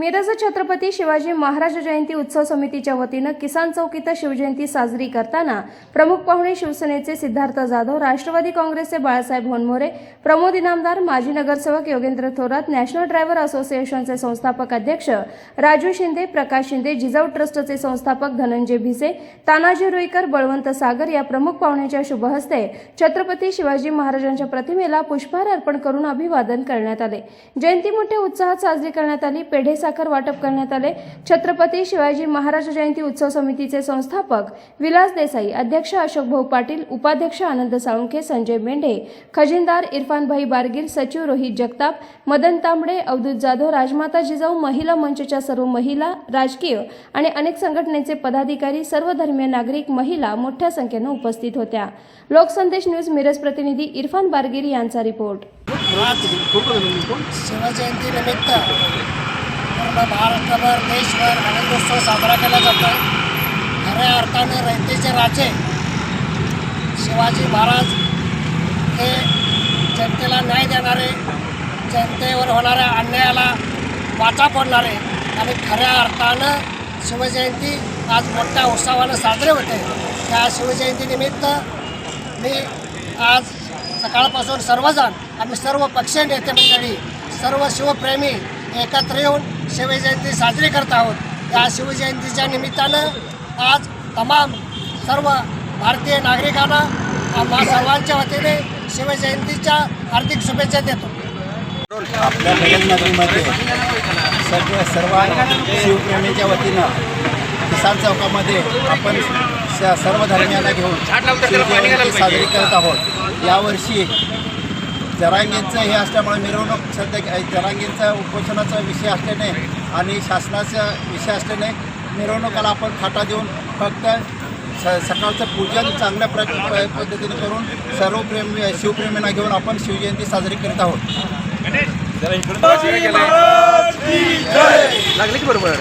मिरज छत्रपती शिवाजी महाराज जयंती उत्सव समितीच्या वतीनं किसान चौक इथं शिवजयंती साजरी करताना प्रमुख पाहुणे शिवसेनेचे सिद्धार्थ जाधव राष्ट्रवादी काँग्रेसचे बाळासाहेब होनमोरे प्रमोद इनामदार माजी नगरसेवक योगेंद्र थोरात नॅशनल ड्रायव्हर असोसिएशनचे संस्थापक अध्यक्ष राजू शिंदे प्रकाश शिंदे जिजाऊ ट्रस्टचे संस्थापक धनंजय भिसे तानाजी रुईकर बळवंत सागर या प्रमुख पाहुण्याच्या शुभहस्ते छत्रपती शिवाजी महाराजांच्या प्रतिमेला पुष्पहार अर्पण करून अभिवादन करण्यात आले. जयंती मोठ्या उत्साहात साजरी करण्यात आली. पेढे साखर वाटप करण्यात आले छत्रपती शिवाजी महाराज जयंती उत्सव समितीचे संस्थापक विलास देसाई अध्यक्ष अशोक भाऊ पाटील उपाध्यक्ष आनंद साळुंखे संजय मेंढे खजिनदार इरफानभाई बारगीर सचिव रोहित जगताप मदन तांबडे अवधूत जाधव राजमाता जिजाऊ महिला मंचच्या सर्व महिला राजकीय आणि अनेक संघटनेचे पदाधिकारी सर्व धर्मीय नागरिक महिला मोठ्या संख्येनं उपस्थित होत्या लोकसंदेश न्यूज मिरज प्रतिनिधी इरफान बारगीर यांचा रिपोर्ट शिवजयंती निमित्त पूर्ण महाराष्ट्रभर देशभर आनंदोत्सव साजरा केला जातो खऱ्या अर्थाने रयतेचे राजे शिवाजी महाराज हे जनतेला न्याय देणारे जनतेवर होणाऱ्या अन्यायाला वाचा फोडणारे आणि खऱ्या अर्थानं शिवजयंती आज मोठ्या उत्सवानं साजरे होते. त्या शिवजयंतीनिमित्त मी आज सकाळपासून सर्वजण आम्ही सर्व पक्षीय नेते मंडळी सर्व शिवप्रेमी एकत्र येऊन शिवजयंती साजरी करत आहोत. या शिवजयंतीच्या निमित्तानं आज तमाम सर्व भारतीय नागरिकांना आम्हा सर्वांच्या वतीने शिवजयंतीच्या हार्दिक शुभेच्छा देतो. आपल्या नगरमध्ये सर्व सर्व शिवप्रेमीच्या वतीनं किसान चौकामध्ये आपण स- सर्व धर्मियांना घेऊन साजरी करत आहोत. यावर्षी जरांगींचं हे असल्यामुळे मिरवणूक सध्या जरांगींचा उपोषणाचा विषय असल्याने आणि शासनाचा विषय असल्याने मिरवणुकाला आपण फाटा देऊन फक्त स सकाळचं पूजन चांगल्या प्र पद्धतीने करून सर्व प्रेमी शिवप्रेमींना घेऊन आपण शिवजयंती साजरी करत आहोत. लागले की बरोबर?